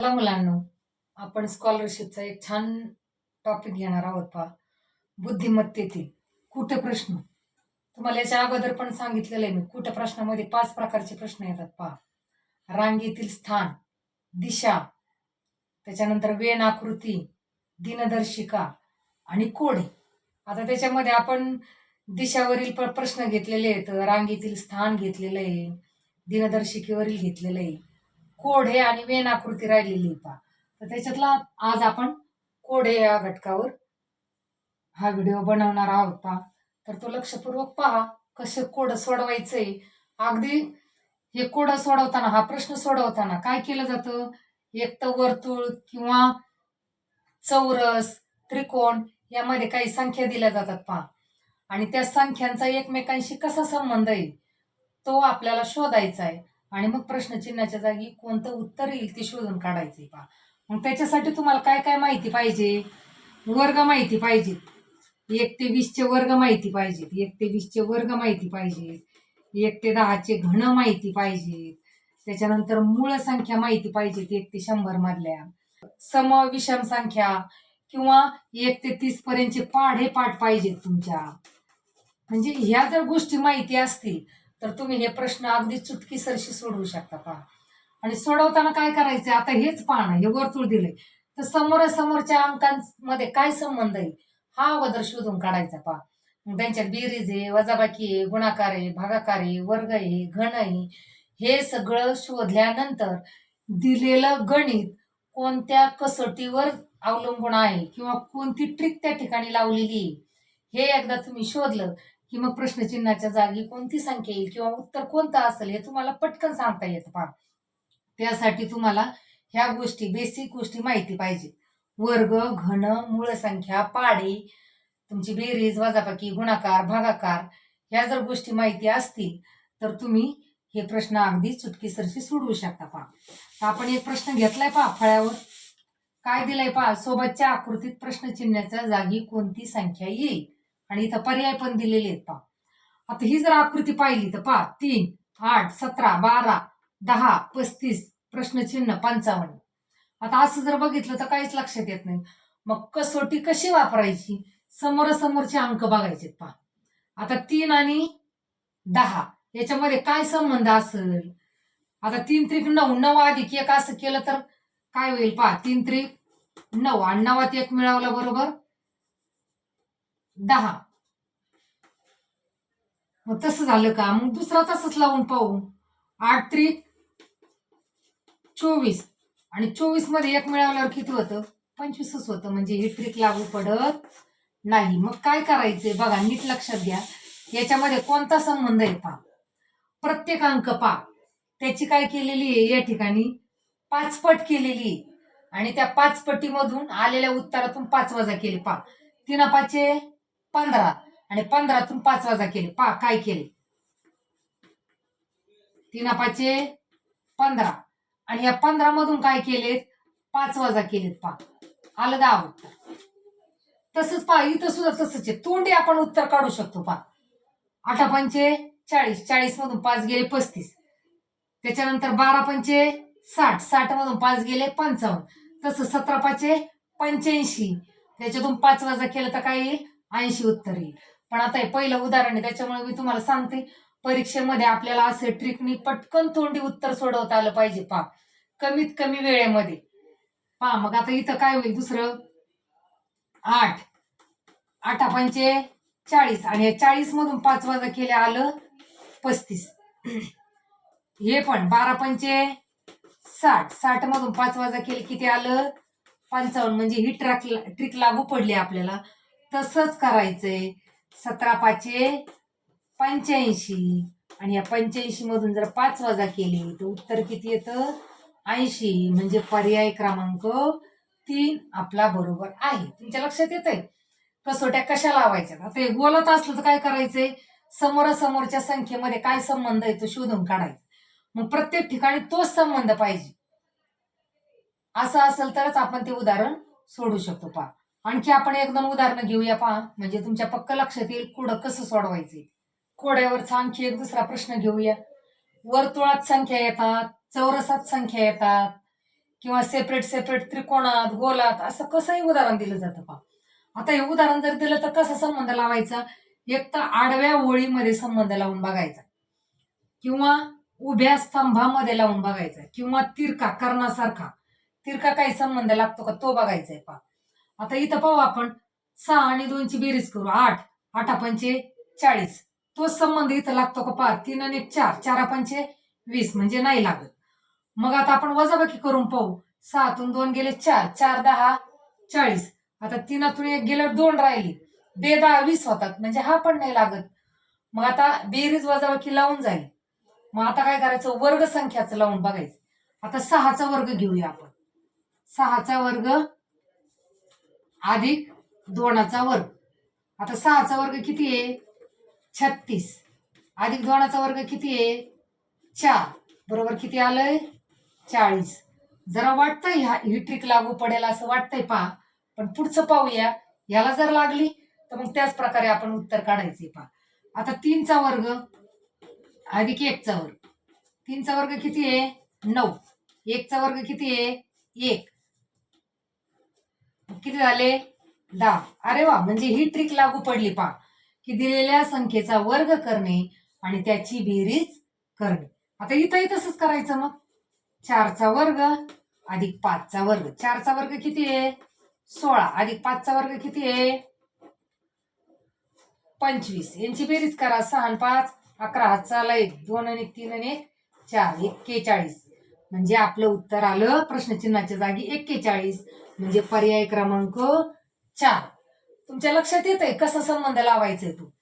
चला मुलांनो आपण स्कॉलरशिपचा एक छान टॉपिक घेणार आहोत पहा. बुद्धिमत्तेतील कुठे प्रश्न? तुम्हाला याच्या अगोदर पण सांगितलेलं आहे मी कुठे प्रश्नामध्ये पाच प्रकारचे प्रश्न येतात पहा. रांगेतील स्थान दिशा त्याच्यानंतर वेण आकृती दिनदर्शिका आणि कोडे. आता त्याच्यामध्ये आपण दिशावरील प्रश्न घेतलेले आहेत रांगेतील स्थान घेतलेलं आहे दिनदर्शिकेवरील घेतलेलं आहे. कोढे आणि वेनाकृती राहिलेली आहे पहा तर त्याच्यातला आज आपण कोढे या घटकावर हा व्हिडिओ बनवणार आहोत. पहा तर तो लक्षपूर्वक पहा कसे कोड सोडवायचंय अगदी हे कोड सोडवताना हा प्रश्न सोडवताना काय केलं जातं? एक तर वर्तुळ किंवा चौरस त्रिकोण यामध्ये काही संख्या दिल्या जातात पहा. आणि त्या संख्यांचा एकमेकांशी कसा संबंध आहे? तो आपल्याला शोधायचा आहे. आणि मग प्रश्नचिन्हाच्या जागी कोणतं उत्तर येईल ते शोधून काढायचंय पहा. मग त्याच्यासाठी तुम्हाला काय काय माहिती पाहिजे? वर्ग माहिती पाहिजेत एक ते वीसचे वर्ग माहिती पाहिजेत एक ते वीसचे वर्ग माहिती पाहिजेत एक ते दहाचे घन माहिती पाहिजेत त्याच्यानंतर मूळ संख्या माहिती पाहिजेत एक ते शंभर मधल्या. सम विषम संख्या किंवा एक ते तीस पर्यंतचे पाढे पाठ पाहिजेत तुमच्या. म्हणजे ह्या जर गोष्टी माहिती असतील तर तुम्ही हे प्रश्न अगदी चुटकीसरशी सोडवू शकता पहा. आणि सोडवताना काय करायचं? आता हेच पाहणं हे वर्तुळ दिलंय. तर समोर समोरच्या अंकांमध्ये काय संबंध आहे? हा अगोदर शोधून काढायचा पहा. मग त्यांच्यात बेरीज आहे वजाबाकी आहे गुणाकार आहे भागाकार आहे वर्ग आहे घन आहे. हे सगळं शोधल्यानंतर दिलेलं गणित कोणत्या कसोटीवर अवलंबून आहे? किंवा कोणती ट्रिक त्या ठिकाणी लावलेली आहे? हे एकदा तुम्ही शोधलं की मग प्रश्नचिन्हाच्या जागी कोणती संख्या येईल किंवा उत्तर कोणतं असेल हे तुम्हाला पटकन सांगता येतं पहा. त्यासाठी तुम्हाला ह्या गोष्टी बेसिक गोष्टी माहिती पाहिजे. वर्ग घन मूळ संख्या पाडे तुमची बेरीज वजापाकी गुणाकार भागाकार ह्या जर गोष्टी माहिती असतील तर तुम्ही हे प्रश्न अगदी चुटकीसरशी सोडवू शकता पहा. आपण एक प्रश्न घेतलाय पहा फळ्यावर. काय दिलंय पहा? सोबतच्या आकृतीत प्रश्नचिन्हाच्या जागी कोणती संख्या येईल? आणि इथं पर्याय पण दिलेले आहेत पहा. आता ही जर आकृती पाहिली तर पहा तीन आठ सतरा बारा दहा पस्तीस प्रश्नचिन्ह पंचावन्न. आता असं जर बघितलं तर काहीच लक्षात येत नाही. मग कसोटी कशी वापरायची? समोरासमोरचे अंक बघायचे पहा. आता तीन आणि दहा याच्यामध्ये काय संबंध असेल? आता तीन त्रिक नऊ नऊ अधिक एक असं केलं तर काय होईल पहा तीन त्रिक नऊ आणि नवात एक मिळवला बरोबर. दहा. मग तसं झालं का? मग दुसरा तसंच लावून पाहू. आठ त्रिक चोवीस. आणि चोवीसमध्ये एक मिळाल्यावर किती होतं? पंचवीसच होतं. म्हणजे हे ट्रिक लागू पडत नाही. मग काय करायचंय? बघा नीट लक्षात घ्या. याच्यामध्ये कोणता संबंध आहे पा प्रत्येक अंक पा त्याची काय केलेली आहे? या ठिकाणी पाचपट केलेली आहे. आणि त्या पाचपटीमधून आलेल्या उत्तरातून पाच वजा केले. पा तीन पाचे पंधरा. आणि पंधरातून पाच वजा केले. पा काय केले? तीन पाचे पंधरा. आणि या पंधरा मधून काय केलेत? पाच वजा केलेत पा. आलं दहा उत्तर. तसंच पा इथं सुद्धा तसंच आहे. तोंडी आपण उत्तर काढू शकतो पा. आठा पंचे चाळीस. चाळीस मधून पाच गेले पस्तीस. त्याच्यानंतर बारा पंचे साठ. साठ मधून पाच गेले पंचावन्न. तसं सतरा पाचे पंच्याऐंशी. त्याच्यातून पाच वजा केलं तर काय येईल? ऐंशी उत्तर. येईल पण आता हे पहिलं उदाहरण आहे त्याच्यामुळे मी तुम्हाला सांगते. परीक्षेमध्ये आपल्याला असे ट्रिकनी पटकन तोंडी उत्तर सोडवता आलं पाहिजे पा कमीत कमी वेळेमध्ये. पा मग आता इथं काय होईल दुसरं? आठ. आठा पंचे चाळीस. आणि या चाळीस मधून पाच वाजा केले आलं पस्तीस. हे पण बारा पंचे साठ. साठ मधून पाच वाजा केले किती आलं? पंचावन्न. म्हणजे ही ट्रॅक ट्रिक लागू पडली आपल्याला. तसंच करायचंय. सतरा पाचे पंच्याऐंशी. आणि या पंच्याऐंशी मधून जर पाच वजा केली तर उत्तर किती येतं? ऐंशी. म्हणजे पर्याय क्रमांक तीन आपला बरोबर आहे. तुमच्या लक्षात येत आहे कसोट्या कशा लावायच्या आता हे बोलत असलं तर काय करायचंय? समोरासमोरच्या संख्येमध्ये काय संबंध आहे तो शोधून काढायचा. मग प्रत्येक ठिकाणी तोच संबंध पाहिजे. असं असेल तरच आपण ते उदाहरण सोडू शकतो पा आणखी आपण एक दोन उदाहरणं घेऊया पहा. म्हणजे तुमच्या पक्क लक्षात येईल कोडं कसं सोडवायचे. कोड्यावरचा आणखी एक दुसरा प्रश्न घेऊया. वर्तुळात संख्या येतात चौरसात संख्या येतात किंवा सेपरेट सेपरेट त्रिकोणात गोलात असं कसंही उदाहरण दिलं जातं पा आता हे उदाहरण जर दिलं तर कसा संबंध लावायचा? एक तर आडव्या ओळीमध्ये संबंध लावून बघायचा. किंवा उभ्या स्तंभामध्ये लावून बघायचा. किंवा तिरका कर्णासारखा. तिरका काही संबंध लागतो का? तो बघायचा आहे पा आता इथं पाहू आपण. सहा आणि दोनची बेरीज करू. आठ. आठा पंचे चाळीस. तोच संबंध इथं लागतो का पाच? तीन आणि एक चार. चारा पंचे वीस. म्हणजे नाही लागत. मग आता आपण वजाबाकी करून पाहू. सहातून दोन गेले चार. चार दहा चाळीस. आता तीनातून एक गेलं दोन राहिली. बे दहा वीस होतात. म्हणजे हा पण नाही लागत. मग आता बेरीज वजाबाकी लावून जाईल. मग आता काय करायचं? वर्ग संख्याचं लावून बघायचं. आता सहाचा वर्ग घेऊया आपण. सहाचा वर्ग अधिक दोनाचा वर्ग. आता सहाचा वर्ग किती आहे? छत्तीस. अधिक दोनाचा वर्ग किती आहे? चार. बरोबर किती आलंय? चाळीस. जरा वाटतंय ह्या ही ट्रिक लागू पडेल असं वाटतंय पहा. पण पुढचं पाहूया. याला जर लागली तर मग त्याच प्रकारे आपण उत्तर काढायचे पहा. आता तीनचा वर्ग अधिक एकचा वर्ग. तीनचा वर्ग किती आहे? नऊ. एकचा वर्ग किती आहे? एक. किती झाले? दहा. अरे वा म्हणजे ही ट्रिक लागू पडली पहा. की दिलेल्या संख्येचा वर्ग करणे आणि त्याची बेरीज करणे. आता इथंही तसंच करायचं मग. चारचा वर्ग अधिक पाचचा वर्ग. चारचा वर्ग किती आहे? सोळा. अधिक पाचचा वर्ग किती आहे? पंचवीस. यांची बेरीज करा. सहा आणि पाच. अकरा. हातचाला एक. दोन आणि एक, तीन आणि एक चार. एक्केचाळीस म्हणजे आपलं उत्तर आलं प्रश्नचिन्हाच्या जागी एक्केचाळीस म्हणजे पर्याय क्रमांक चार. तुमच्या लक्षात येत आहे कसा संबंध लावायचा आहे तो?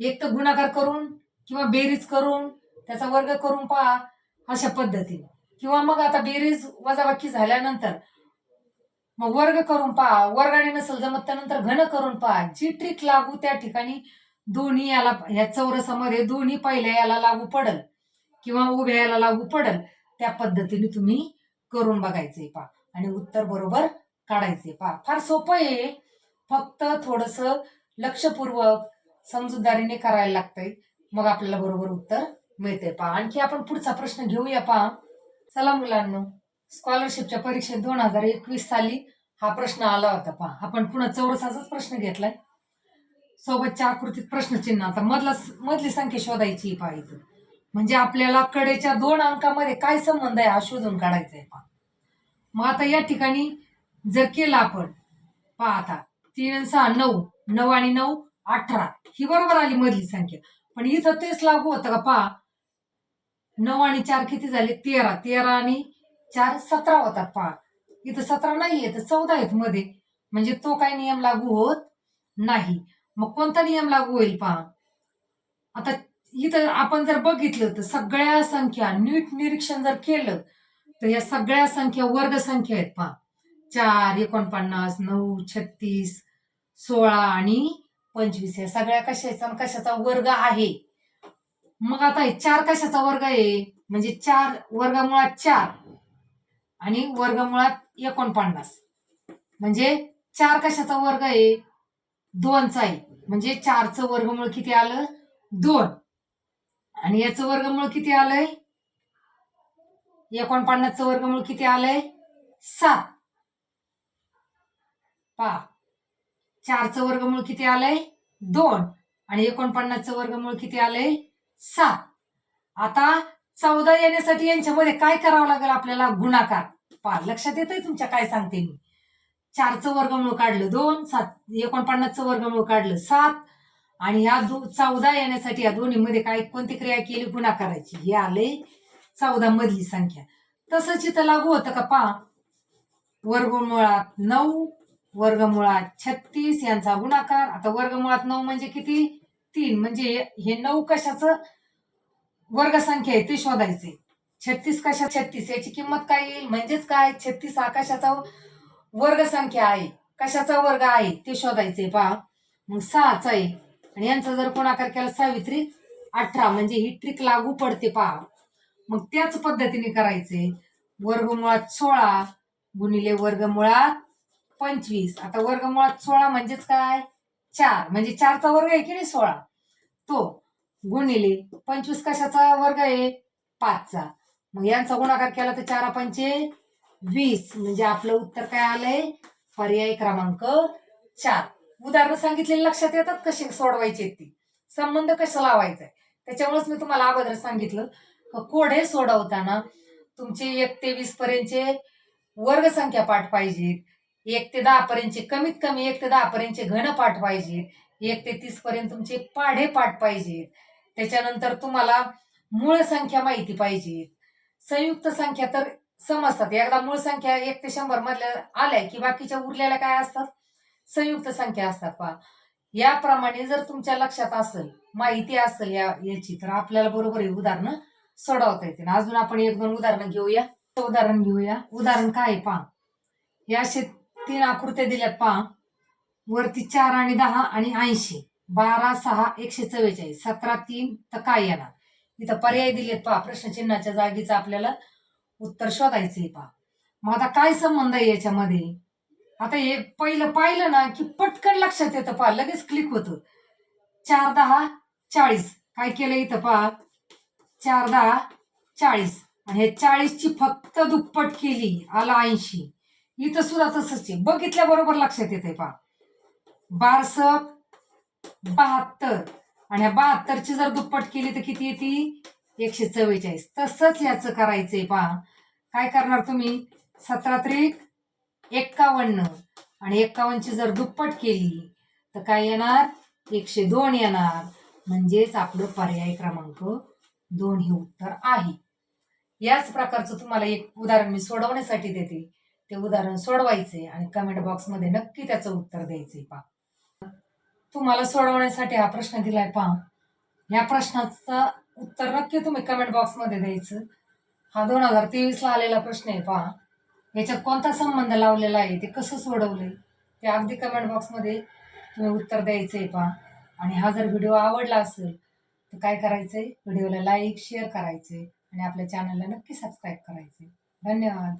एक तर गुणाकार करून किंवा बेरीज करून त्याचा वर्ग करून पहा अशा पद्धतीने. किंवा मग आता बेरीज वजाबाकी झाल्यानंतर मग वर्ग करून पहा. वर्गाने नसेल जमत त्यानंतर घन करून पहा. जी ट्रिक लागू त्या ठिकाणी दोन्ही याला या चौरसामध्ये दोन्ही पहिल्या याला लागू पडल किंवा उभ्या याला लागू पडल त्या पद्धतीने तुम्ही करून बघायचंय पहा. आणि उत्तर बरोबर काढायचे. पहा फार सोपं आहे. फक्त थोडस लक्षपूर्वक समजूतदारीने करायला लागतंय. मग आपल्याला बरोबर उत्तर मिळते पहा आणखी आपण पुढचा प्रश्न घेऊया पहा. चला मुलांनो स्कॉलरशिपच्या परीक्षेत दोन हजार एकवीस साली हा प्रश्न आला होता पहा. आपण पुन्हा चौरसाचाच प्रश्न घेतलाय. सोबतच्या आकृतीत प्रश्नचिन्ह. आता मधला मधली संख्या शोधायची आहे पहा इथं. म्हणजे आपल्याला कडेच्या दोन अंकामध्ये काय संबंध आहे हा शोधून काढायचा आहे पहा. मग आता या ठिकाणी जर केला आपण. पहा आता तीन सहा नऊ. नऊ आणि नऊ अठरा. ही बरोबर आली मधली संख्या. पण इथं तेच लागू होतं का? पहा. नऊ आणि चार किती झाले? तेरा. तेरा आणि चार सतरा होतात पहा. इथं सतरा नाहीये तर चौदा आहेत मध्ये. म्हणजे तो काय नियम लागू होत नाही. मग कोणता नियम लागू होईल पहा? आता इथं आपण जर बघितलं तर सगळ्या संख्या नीट निरीक्षण जर केलं तर या सगळ्या संख्या वर्ग संख्या आहेत पहा. चार एकोणपन्नास नऊ छत्तीस सोळा आणि पंचवीस या सगळ्या कशाचा कशाचा वर्ग आहे? मग आता चार कशाचा वर्ग आहे? म्हणजे चार वर्गमुळात चार आणि वर्गमुळात एकोणपन्नास. म्हणजे चार कशाचा वर्ग आहे? दोनचा आहे. म्हणजे चारचं वर्गमूळ किती आलं? दोन. आणि याचं वर्गमूळ किती आलंय? एकोणपन्नासचं वर्गमूळ किती आलंय? सात. पहा. चारचं वर्गमूळ किती आलंय? दोन. आणि एकोणपन्नासचं वर्गमूळ किती आलंय? सात. आता चौदा येण्यासाठी यांच्यामध्ये काय करावं लागेल आपल्याला? गुणाकार. पहा लक्षात येतंय तुमच्या काय सांगते मी. चारचं वर्गमूळ काढलं दोन सात एकोणपन्नासचं वर्गमूळ काढलं सात. आणि ह्या दो चौदा येण्यासाठी या दोन्हीमध्ये काय कोणती क्रिया केली? गुणाकाराची. हे आले चौदा मधली संख्या. तसंच इथं लागू होतं का? पा वर्गमुळात नऊ वर्गमुळात छत्तीस यांचा गुणाकार. आता वर्गमुळात नऊ म्हणजे किती? तीन. म्हणजे हे- नऊ कशाचं? वर्गसंख्या आहे ते शोधायचे. छत्तीस कशा छत्तीस. याची किंमत काय येईल? म्हणजेच काय? छत्तीस हा कशाचा वर्गसंख्या आहे? कशाचा वर्ग आहे? ते शोधायचे पहा. मग सहाचा आहे आणि यांचा जर गुणाकार केला सावित्री अठरा. म्हणजे ही ट्रिक लागू पडते पहा. मग त्याच पद्धतीने करायचे. वर्गमुळात सोळा गुणिले वर्गमुळात पंचवीस. आता वर्गमुळात सोळा म्हणजेच काय? चार. म्हणजे चारचा वर्ग आहे की नाही सोळा? तो. गुणिले पंचवीस कशाचा वर्ग आहे? पाचचा. मग यांचा गुणाकार केला तर चारा पंचे वीस. म्हणजे आपलं उत्तर काय आलंय? पर्याय क्रमांक चार. उदाहरणं सांगितलेली लक्षात येतात कशी सोडवायची ती. संबंध कसा लावायचा? त्याच्यामुळेच मी तुम्हाला अगोदर सांगितलं. कोडे सोडवताना तुमचे एक ते वीस पर्यंतचे वर्गसंख्या पाठ पाहिजेत. एक ते दहा पर्यंतचे कमीत कमी एक ते दहा पर्यंतचे घन पाठ पाहिजेत एक ते तीस पर्यंत तुमचे पाढे पाठ पाहिजेत त्याच्यानंतर तुम्हाला मूळ संख्या माहिती पाहिजे. संयुक्त संख्या तर समजतात. एकदा मूळ संख्या एक ते शंभर मधल्या आल्या की बाकीच्या उरलेल्या काय असतात? संयुक्त संख्या असतात पहा. याप्रमाणे जर तुमच्या लक्षात असेल माहिती असेल या याची तर आपल्याला बरोबर हे उदाहरणं सोडवता येते अजून आपण एक दोन उदाहरणं घेऊया. उदाहरण घेऊया. उदाहरण काय आहे पहा. या शेत तीन आकृत्या दिल्यात पहा. वरती चार आणि दहा आणि ऐंशी. बारा सहा एकशे चव्वेचाळीस. सतरा तीन तर काय येणार? इथं पर्याय दिलेत पहा. प्रश्नचिन्हाच्या जागीचं आपल्याला उत्तर शोधायचंय पहा. मग आता काय संबंध आहे याच्यामध्ये? आता हे पहिलं पाहिलं ना की पटकन लक्षात येतं पहा. लगेच क्लिक होतं. चार दहा चाळीस. काय केलं इथं पहा? चार दहा चाळीस. आणि हे चाळीसची फक्त दुप्पट केली. आला ऐंशी. इथं सुद्धा तसंच आहे. बघितल्या बरोबर लक्षात येते पहा. बारस बहात्तर. आणि ह्या बहात्तरची जर दुप्पट केली तर किती येते? एकशे चव्वेचाळीस. तसंच याचं करायचंय पहा. काय करणार तुम्ही? सतरा त्रिक एक्कावन्न. आणि एक्कावन्नची जर दुप्पट केली तर काय येणार? एकशे दोन येणार. म्हणजेच आपलं पर्याय क्रमांक दोन हे उत्तर आहे. याच प्रकारचं तुम्हाला एक उदाहरण मी सोडवण्यासाठी देते. ते उदाहरण सोडवायचे आणि कमेंट बॉक्समध्ये नक्की त्याचं उत्तर द्यायचंय पहा. तुम्हाला सोडवण्यासाठी हा प्रश्न दिलाय पहा. या प्रश्नाचं उत्तर नक्की तुम्ही कमेंट बॉक्समध्ये द्यायचं. हा दोन हजार तेवीसला आलेला प्रश्न आहे पहा. याच्यात कोणता संबंध लावलेला आहे ते कसं सोडवले ते अगदी कमेंट बॉक्समध्ये तुम्ही उत्तर द्यायचं आहे पहा. आणि हा जर व्हिडिओ आवडला असेल तर काय करायचंय? व्हिडिओला लाईक शेअर करायचे आणि आपल्या चॅनलला नक्की सबस्क्राईब करायचे धन्यवाद.